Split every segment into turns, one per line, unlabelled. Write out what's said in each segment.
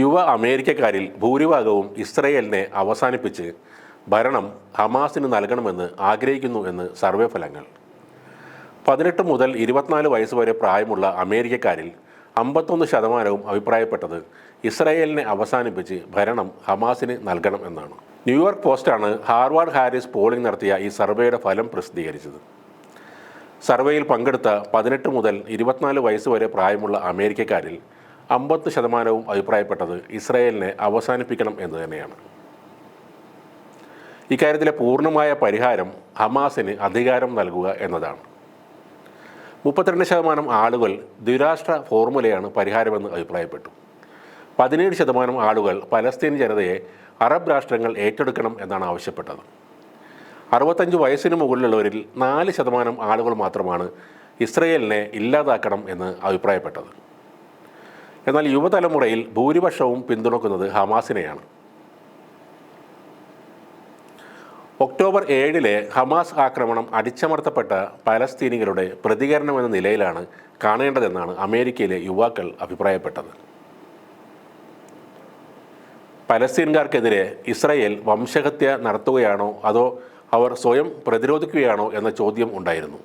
യുവ അമേരിക്കക്കാരിൽ ഭൂരിഭാഗവും ഇസ്രയേലിനെ അവസാനിപ്പിച്ച് ഭരണം ഹമാസിന് നൽകണമെന്ന് ആഗ്രഹിക്കുന്നു എന്ന് സർവേ ഫലങ്ങൾ. പതിനെട്ട് മുതൽ ഇരുപത്തിനാല് വയസ്സ് വരെ പ്രായമുള്ള അമേരിക്കക്കാരിൽ അമ്പത്തൊന്ന് ശതമാനവും അഭിപ്രായപ്പെട്ടത് ഇസ്രയേലിനെ അവസാനിപ്പിച്ച് ഭരണം ഹമാസിന് നൽകണം എന്നാണ്. ന്യൂയോർക്ക് പോസ്റ്റാണ് ഹാർവാർഡ് ഹാരിസ് പോളിംഗ് നടത്തിയ ഈ സർവേയുടെ ഫലം പ്രസിദ്ധീകരിച്ചത്. സർവേയിൽ പങ്കെടുത്ത പതിനെട്ട് മുതൽ ഇരുപത്തിനാല് വയസ്സ് വരെ പ്രായമുള്ള അമേരിക്കക്കാരിൽ അമ്പത് ശതമാനവും അഭിപ്രായപ്പെട്ടത് ഇസ്രായേലിനെ അവസാനിപ്പിക്കണം എന്ന് തന്നെയാണ്. ഇക്കാര്യത്തിലെ പൂർണമായ പരിഹാരം ഹമാസിന് അധികാരം നൽകുക എന്നതാണ്. മുപ്പത്തിരണ്ട് ശതമാനം ആളുകൾ ദ്വിരാഷ്ട്ര ഫോർമുലയാണ് പരിഹാരമെന്ന് അഭിപ്രായപ്പെട്ടു. പതിനേഴ് ശതമാനം ആളുകൾ പലസ്തീൻ ജനതയെ അറബ് രാഷ്ട്രങ്ങൾ ഏറ്റെടുക്കണം എന്നാണ് ആവശ്യപ്പെട്ടത്. അറുപത്തഞ്ച് വയസ്സിന് മുകളിലുള്ളവരിൽ നാല് ശതമാനം ആളുകൾ മാത്രമാണ് ഇസ്രയേലിനെ ഇല്ലാതാക്കണം എന്ന് അഭിപ്രായപ്പെട്ടത്. എന്നാൽ യുവതലമുറയിൽ ഭൂരിപക്ഷവും പിന്തുണക്കുന്നത് ഹമാസിനെയാണ്. ഒക്ടോബർ ഏഴിലെ ഹമാസ് ആക്രമണം അടിച്ചമർത്തപ്പെട്ട പലസ്തീനികളുടെ പ്രതികരണം എന്ന നിലയിലാണ് കാണേണ്ടതെന്നാണ് അമേരിക്കയിലെ യുവാക്കൾ അഭിപ്രായപ്പെട്ടത്. പലസ്തീൻകാർക്കെതിരെ ഇസ്രയേൽ വംശഹത്യ നടത്തുകയാണോ അതോ അവർ സ്വയം പ്രതിരോധിക്കുകയാണോ എന്ന ചോദ്യം ഉണ്ടായിരുന്നു.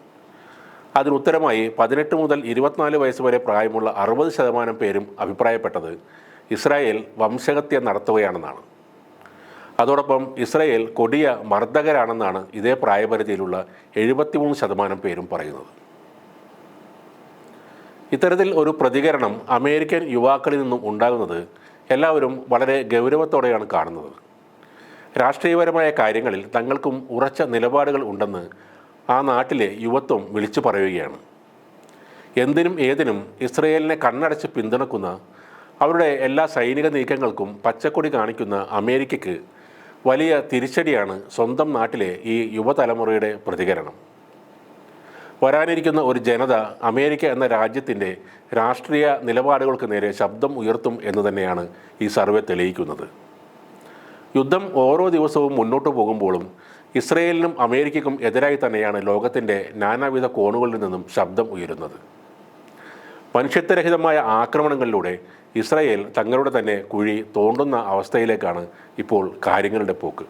അതിനുത്തരമായി പതിനെട്ട് മുതൽ ഇരുപത്തിനാല് വയസ്സ് വരെ പ്രായമുള്ള അറുപത് ശതമാനം പേരും അഭിപ്രായപ്പെട്ടത് ഇസ്രായേൽ വംശഹത്യ നടത്തുകയാണെന്നാണ്. അതോടൊപ്പം ഇസ്രായേൽ കൊടിയ മർദ്ദകരാണെന്നാണ് ഇതേ പ്രായപരിധിയിലുള്ള എഴുപത്തിമൂന്ന് ശതമാനം പേരും പറയുന്നത്. ഇത്തരത്തിൽ ഒരു പ്രതികരണം അമേരിക്കൻ യുവാക്കളിൽ നിന്നും ഉണ്ടാകുന്നത് എല്ലാവരും വളരെ ഗൗരവത്തോടെയാണ് കാണുന്നത്. രാഷ്ട്രീയപരമായ കാര്യങ്ങളിൽ തങ്ങൾക്കും ഉറച്ച നിലപാടുകൾ ഉണ്ടെന്ന് ആ നാട്ടിലെ യുവത്വം വിളിച്ചു പറയുകയാണ്. എന്തിനും ഏതിനും ഇസ്രയേലിനെ കണ്ണടച്ച് പിന്തുണക്കുന്ന അവരുടെ എല്ലാ സൈനിക നീക്കങ്ങൾക്കും പച്ചക്കൊടി കാണിക്കുന്ന അമേരിക്കയ്ക്ക് വലിയ തിരിച്ചടിയാണ് സ്വന്തം നാട്ടിലെ ഈ യുവതലമുറയുടെ പ്രതികരണം. വരാനിരിക്കുന്ന ഒരു ജനത അമേരിക്ക എന്ന രാജ്യത്തിന്റെ രാഷ്ട്രീയ നിലപാടുകൾക്ക് നേരെ ശബ്ദം ഉയർത്തും എന്ന് തന്നെയാണ് ഈ സർവേ തെളിയിക്കുന്നത്. യുദ്ധം ഓരോ ദിവസവും മുന്നോട്ട് പോകുമ്പോഴും ഇസ്രയേലിനും അമേരിക്കയ്ക്കും എതിരായി തന്നെയാണ് ലോകത്തിന്റെ നാനാവിധ കോണുകളിൽ നിന്നും ശബ്ദം ഉയരുന്നത്. മനുഷ്യത്വരഹിതമായ ആക്രമണങ്ങളിലൂടെ ഇസ്രയേൽ തങ്ങളുടെ തന്നെ കുഴി തോണ്ടുന്ന അവസ്ഥയിലേക്കാണ് ഇപ്പോൾ കാര്യങ്ങളുടെ പോക്ക്.